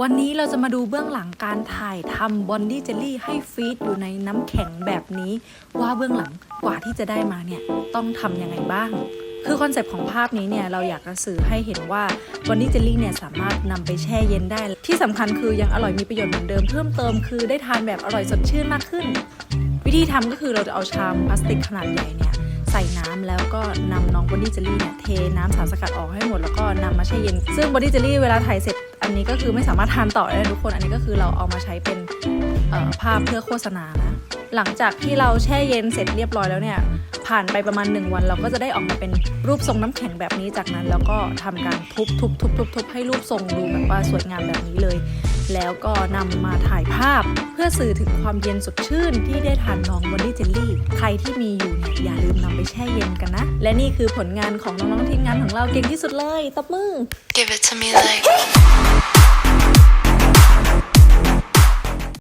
วันนี้เราจะมาดูเบื้องหลังการถ่ายทำบอนดี้เจลลี่ให้ฟีดอยู่ในน้ำแข็งแบบนี้ ว่าเบื้องหลังกว่าที่จะได้มาเนี่ย ต้องทำยังไงบ้าง คือคอนเซปต์ของภาพนี้เนี่ย เราอยากจะสื่อให้เห็นว่าบอนดี้เจลลี่เนี่ยสามารถนำไปแช่เย็นได้ ที่สำคัญคือยังอร่อยมีประโยชน์เหมือนเดิมเพิ่มเติมคือได้ทานแบบอร่อยสดชื่นมากขึ้น วิธีทำก็คือเราจะเอาชามพลาสติกขนาดใหญ่เนี่ยใส่น้ำแล้วก็นำน้องบอดี้เจลลี่เนี่ยเทน้ำสารสกัดออกให้หมดแล้วก็นำมาแช่เย็น ซึ่งบอดี้เจลลี่เวลาถ่ายเสร็จ อันนี้ก็คือไม่สามารถทานต่อได้ทุกคน อันนี้ก็คือเราเอามาใช้เป็นภาพเพื่อโฆษณานะหลังจากที่เราแช่เย็นเสร็จเรียบร้อยแล้วเนี่ย ผ่านไปประมาณ 1 วัน เราก็จะได้ออกมาเป็นรูปทรงน้ำแข็งแบบนี้จากนั้น แล้วก็ทำการทุบทุบทุบทุบทุบให้รูปทรงดูแบบว่าสวยงามแบบนี้เลย แล้วก็นำมาถ่ายภาพเพื่อสื่อถึงความเย็นสดชื่นที่ได้ทานน้องบอดี้เจลลี่ ใครที่มีอยู่เนี่ยอย่าลืมนำไปแช่เย็น และนี่คือผลงานของน้องๆทีมงานของเราเก่งที่สุดเลย ตบมือ Give it to me like